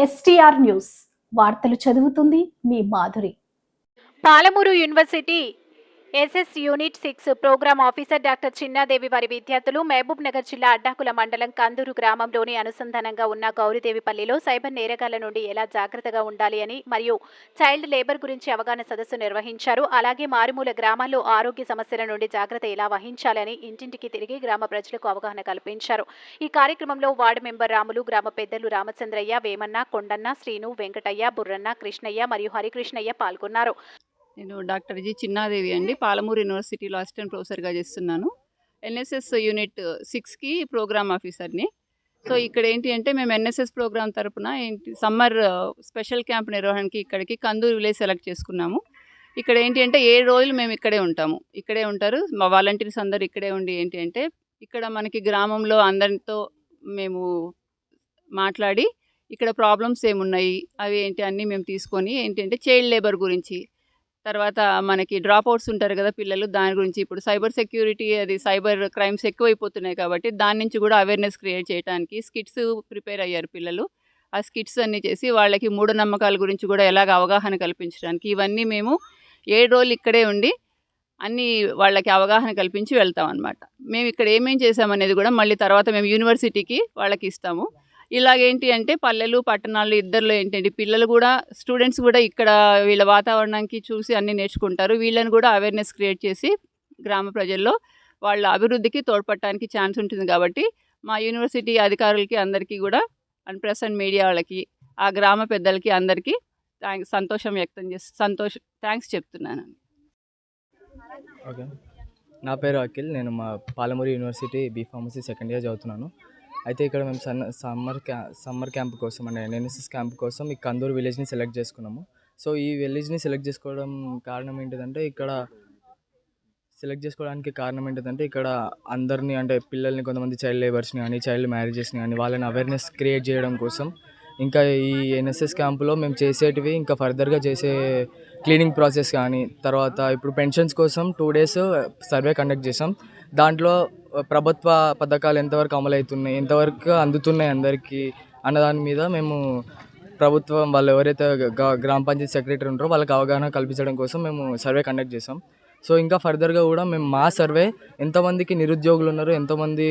STR STR news. వార్తలు చదువుతుంది మీ Madhuri. Palamuru university SS unit six program officer doctor Chinnadevi వారి విద్యార్థులు మహబూబ్ నగర్ జిల్లా అడ్డాకుల మండలం కందూరు గ్రామంలోని అనుసంధానంగా ఉన్న గౌరీదేవిపల్లిలో సైబర్ నేరగాల నుండి ఎలా జాగ్రత్తగా ఉండాలి అని మరియు చైల్డ్ లేబర్ గురించి అవగాహన సదస్సు నిర్వహించారు. అలాగే మారుమూల గ్రామాల్లో ఆరోగ్య సమస్యల నుండి జాగ్రత్త ఎలా వహించాలని ఇంటింటికి తిరిగి గ్రామ ప్రజలకు అవగాహన కల్పించారు. ఈ కార్యక్రమంలో వార్డు మెంబర్ రాములు గ్రామ పెద్దలు రామచంద్రయ్య వేమన్న కొండన్న శ్రీను వెంకటయ్య బుర్రన్న కృష్ణయ్య మరియు హరికృష్ణయ్య పాల్గొన్నారు. నేను డాక్టర్ జి చిన్నాదేవి అండి. పాలమూరు యూనివర్సిటీలో అసిస్టెంట్ ప్రొఫెసర్గా చేస్తున్నాను. ఎన్ఎస్ఎస్ యూనిట్ సిక్స్కి ప్రోగ్రామ్ ఆఫీసర్ని. సో ఇక్కడ ఏంటి అంటే మేము ఎన్ఎస్ఎస్ ప్రోగ్రామ్ తరపున ఏంటి సమ్మర్ స్పెషల్ క్యాంప్ నిర్వహణకి ఇక్కడికి కందూరు విలేజ్ సెలెక్ట్ చేసుకున్నాము. ఇక్కడ ఏంటి అంటే ఏడు రోజులు మేము ఇక్కడే ఉంటాము. ఇక్కడే ఉంటారు. మా వాలంటీర్స్ అందరు ఇక్కడే ఉండి ఏంటి అంటే ఇక్కడ మనకి గ్రామంలో అందరితో మేము మాట్లాడి ఇక్కడ ప్రాబ్లమ్స్ ఏమున్నాయి అవి ఏంటి అన్నీ మేము తీసుకొని ఏంటంటే చైల్డ్ లేబర్ గురించి తర్వాత మనకి డ్రాప్ అవుట్స్ ఉంటారు కదా పిల్లలు దాని గురించి ఇప్పుడు సైబర్ సెక్యూరిటీ అది సైబర్ క్రైమ్స్ ఎక్కువైపోతున్నాయి కాబట్టి దాని నుంచి కూడా అవేర్నెస్ క్రియేట్ చేయడానికి స్కిట్స్ ప్రిపేర్ అయ్యారు పిల్లలు. ఆ స్కిట్స్ అన్నీ చేసి వాళ్ళకి మూఢనమ్మకాల గురించి కూడా ఎలాగ అవగాహన కల్పించడానికి ఇవన్నీ మేము ఏడు రోజులు ఇక్కడే ఉండి అన్నీ వాళ్ళకి అవగాహన కల్పించి వెళ్తాం అనమాట మేము ఇక్కడ ఏమేం చేసామనేది కూడా మళ్ళీ తర్వాత మేము యూనివర్సిటీకి వాళ్ళకి ఇస్తాము. ఇలాగేంటి అంటే పల్లెలు పట్టణాలు ఇద్దరిలో ఏంటంటే పిల్లలు కూడా స్టూడెంట్స్ కూడా ఇక్కడ వీళ్ళ వాతావరణానికి చూసి అన్నీ నేర్చుకుంటారు. వీళ్ళని కూడా అవేర్నెస్ క్రియేట్ చేసి గ్రామ ప్రజల్లో వాళ్ళ అభివృద్ధికి తోడ్పడటానికి ఛాన్స్ ఉంటుంది కాబట్టి మా యూనివర్సిటీ అధికారులకి అందరికీ కూడా అండ్ ప్రెస్ అండ్ మీడియా వాళ్ళకి ఆ గ్రామ పెద్దలకి అందరికీ థ్యాంక్స్ సంతోషం వ్యక్తం చేసి సంతోష థ్యాంక్స్ చెప్తున్నాను. ఓకే. నా పేరు అఖిల్. నేను మా Palamuru university B pharmacy second year చదువుతున్నాను. అయితే ఇక్కడ మేము సన్ సమ్మర్ క్యా సమ్మర్ క్యాంప్ కోసం అంటే ఎన్ఎస్ఎస్ క్యాంప్ కోసం ఈ కందూరు విలేజ్ని సెలెక్ట్ చేసుకున్నాము. సో ఈ విలేజ్ని సెలెక్ట్ చేసుకోవడం కారణం ఏంటిదంటే ఇక్కడ సెలెక్ట్ చేసుకోవడానికి కారణం ఏంటిదంటే ఇక్కడ అందరినీ అంటే పిల్లల్ని కొంతమంది చైల్డ్ లేబర్స్ని కానీ చైల్డ్ మ్యారేజెస్ని కానీ వాళ్ళని అవేర్నెస్ క్రియేట్ చేయడం కోసం ఇంకా ఈ ఎన్ఎస్ఎస్ క్యాంపులో మేము చేసేటివి ఇంకా ఫర్దర్గా చేసే క్లీనింగ్ ప్రాసెస్ కానీ తర్వాత ఇప్పుడు పెన్షన్స్ కోసం టూ డేస్ సర్వే కండక్ట్ చేసాం. దాంట్లో ప్రభుత్వ పథకాలు ఎంతవరకు అమలు అవుతున్నాయి ఎంతవరకు అందుతున్నాయి అందరికీ అన్న దాని మీద మేము ప్రభుత్వం వాళ్ళు ఎవరైతే గ్రామ పంచాయతీ సెక్రటరీ ఉంటారో వాళ్ళకి అవగాహన కల్పించడం కోసం మేము సర్వే కండక్ట్ చేసాం సో ఇంకా ఫర్దర్గా కూడా మేము మా సర్వే ఎంతమందికి నిరుద్యోగులు ఉన్నారు ఎంతమంది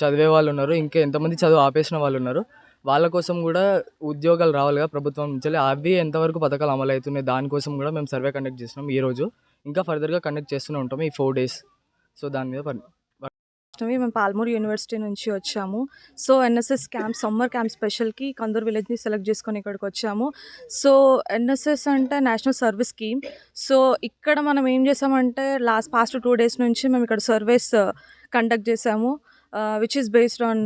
చదివే వాళ్ళు ఉన్నారు ఇంకా ఎంతమంది చదువు ఆపేసిన వాళ్ళు ఉన్నారు వాళ్ళ కోసం కూడా ఉద్యోగాలు రావాలిగా ప్రభుత్వం నుంచి. అవి ఎంతవరకు పథకాలు అమలు అవుతున్నాయి దానికోసం కూడా మేము సర్వే కండక్ట్ చేసినాం ఈరోజు ఇంకా ఫర్దర్గా కండక్ట్ చేస్తూనే ఉంటాం ఈ ఫోర్ డేస్. సో దాని మీద అష్టమి మేము పాల్మూరు యూనివర్సిటీ నుంచి వచ్చాము. So NSS camp summer camp స్పెషల్కి Kandur విలేజ్ని సెలెక్ట్ చేసుకొని ఇక్కడికి వచ్చాము. సో ఎన్ఎస్ఎస్ అంటే నేషనల్ సర్వీస్ స్కీమ్. సో ఇక్కడ మనం ఏం చేసామంటే లాస్ట్ పాస్ట్ టూ డేస్ నుంచి మేము ఇక్కడ సర్వీస్ uh, కండక్ట్ చేసాము. Which is based on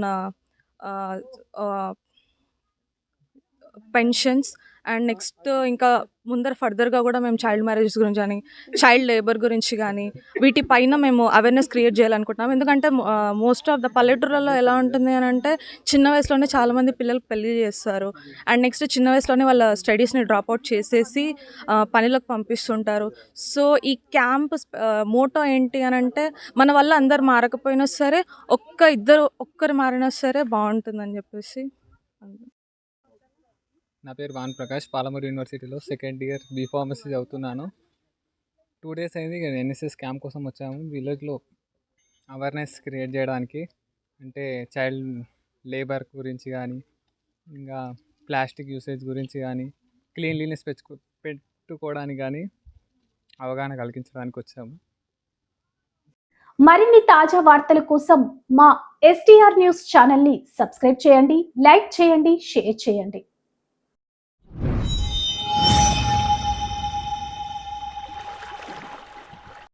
pensions and next ఇంకా ముందర ఫర్దర్గా కూడా మేము చైల్డ్ మ్యారేజెస్ గురించి కానీ చైల్డ్ లేబర్ గురించి కానీ వీటిపైన మేము అవేర్నెస్ క్రియేట్ చేయాలనుకుంటున్నాం. ఎందుకంటే మోస్ట్ ఆఫ్ ద పల్లెటూర్లలో ఎలా ఉంటుంది అని అంటే చిన్న వయసులోనే చాలామంది పిల్లలకు పెళ్ళి చేస్తారు. అండ్ నెక్స్ట్ చిన్న వయసులోనే వాళ్ళ స్టడీస్ని డ్రాప్ అవుట్ చేసేసి పనిలోకి పనులకు పంపిస్తుంటారు. సో ఈ క్యాంప్ మోటో ఏంటి అని అంటే మన వల్ల అందరు మారకపోయినా సరే ఒక్క ఇద్దరు ఒక్కరు మారినా సరే బాగుంటుందని చెప్పేసి. నా పేరు వాన్ ప్రకాష్ పాలమూరు యూనివర్సిటీలో సెకండ్ ఇయర్ బీ ఫార్మసీ చదువుతున్నాను. టూ డేస్ అయింది ఎన్ఎస్ఎస్ క్యాంప్ కోసం వచ్చాము. విలేజ్లో అవేర్నెస్ క్రియేట్ చేయడానికి అంటే చైల్డ్ లేబర్ గురించి కానీ ఇంకా ప్లాస్టిక్ యూసేజ్ గురించి కానీ క్లీన్లీనెస్ పెంచుకో పెట్టుకోవడానికి కానీ అవగాహన కలిగించడానికి వచ్చాము. మరిన్ని తాజా వార్తల కోసం మా ఎస్టీఆర్ న్యూస్ ఛానల్ని సబ్స్క్రైబ్ చేయండి లైక్ చేయండి షేర్ చేయండి.